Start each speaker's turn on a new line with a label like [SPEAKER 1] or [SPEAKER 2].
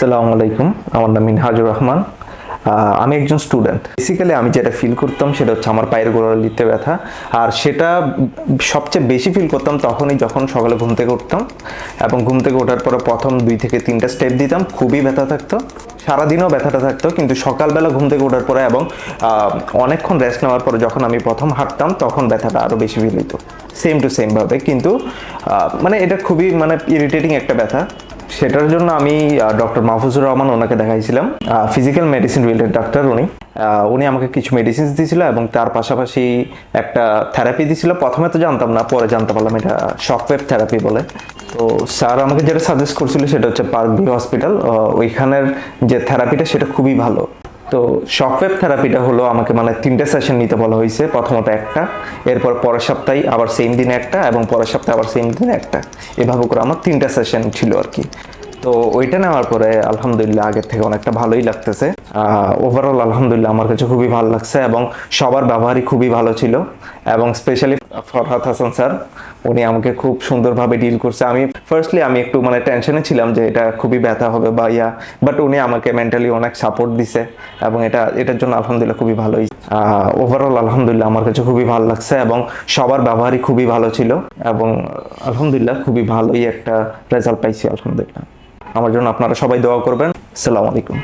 [SPEAKER 1] আসসালামু আলাইকুম। আমার নাম মিনহাজুর রহমান। আমি একজন স্টুডেন্ট। বেসিক্যালি আমি যেটা ফিল করতাম সেটা হচ্ছে আমার পায়ের গোড়ালিতে ব্যথা। আর সেটা সবচেয়ে বেশি ফিল করতাম তখনই যখন সকালে ঘুম থেকে উঠতাম এবং ঘুম থেকে ওঠার পরে প্রথম দুই থেকে তিনটা স্টেপ দিতাম, খুবই ব্যথা থাকতো। সারাদিনও ব্যথাটা থাকতো, কিন্তু সকালবেলা ঘুম থেকে ওঠার পরে এবং অনেকক্ষণ রেস্ট নেওয়ার পরে যখন আমি প্রথম হাঁটতাম, তখন ব্যথাটা আরও বেশি ফিল হতো সেম টু সেমভাবে কিন্তু মানে এটা খুবই মানে ইরিটেটিং একটা ব্যথা। সেটার জন্য আমি ডক্টর মাহফুজুর রহমান ওনাকে দেখাইছিলাম। ফিজিক্যাল মেডিসিন রিলেটেড ডাক্তার উনি। উনি আমাকে কিছু মেডিসিন দিয়েছিল এবং তার পাশাপাশি একটা থেরাপি দিয়েছিল প্রথমে তো জানতাম না, পরে জানতে পারলাম এটা শকওয়েব থেরাপি বলে। তো স্যার আমাকে যেটা সাজেস্ট করছিল সেটা হচ্ছে পার্ক ভি হসপিটাল ওইখানের যে থেরাপিটা সেটা খুবই ভালো। তো শকওয়েভ থেরাপিটা হলো আমাকে মানে তিনটে সেশন নিতে বলা হয়েছে। প্রথমত একটা, এরপর পরের সপ্তাহে আবার সেম দিনে একটা এবং পরের সপ্তাহে আবার সেম দিনে একটা। এভাবে করে আমার তিনটা সেশন ছিল আর কি। তো ওইটা নেওয়ার পরে আলহামদুলিল্লাহ আগের থেকে অনেকটা ভালোই লাগতেছে। ওভারঅল আলহামদুলিল্লাহ আমার কাছে খুবই ভালো লাগছে এবং সবার ব্যবহারই খুবই ভালো ছিল এবং স্পেশালি ফরহাদ হাসান স্যার, উনি আমাকে খুব সুন্দরভাবে ডিল করছে। আমি ফার্স্টলি আমি একটু মানে টেনশনে ছিলাম যে এটা খুবই ব্যথা হবে বা ইয়া বাট উনি আমাকে মেন্টালি অনেক সাপোর্ট দিছে এবং এটা, এটার জন্য আলহামদুলিল্লাহ খুবই ভালোই। ওভারঅল আলহামদুলিল্লাহ আমার কাছে খুবই ভালো লাগছে এবং সবার ব্যবহারই খুবই ভালো ছিল এবং আলহামদুলিল্লাহ খুবই ভালোই একটা রেজাল্ট পাইছি আলহামদুলিল্লাহ। আমার জন্য আপনারা সবাই দোয়া করবেন। আসসালামু আলাইকুম।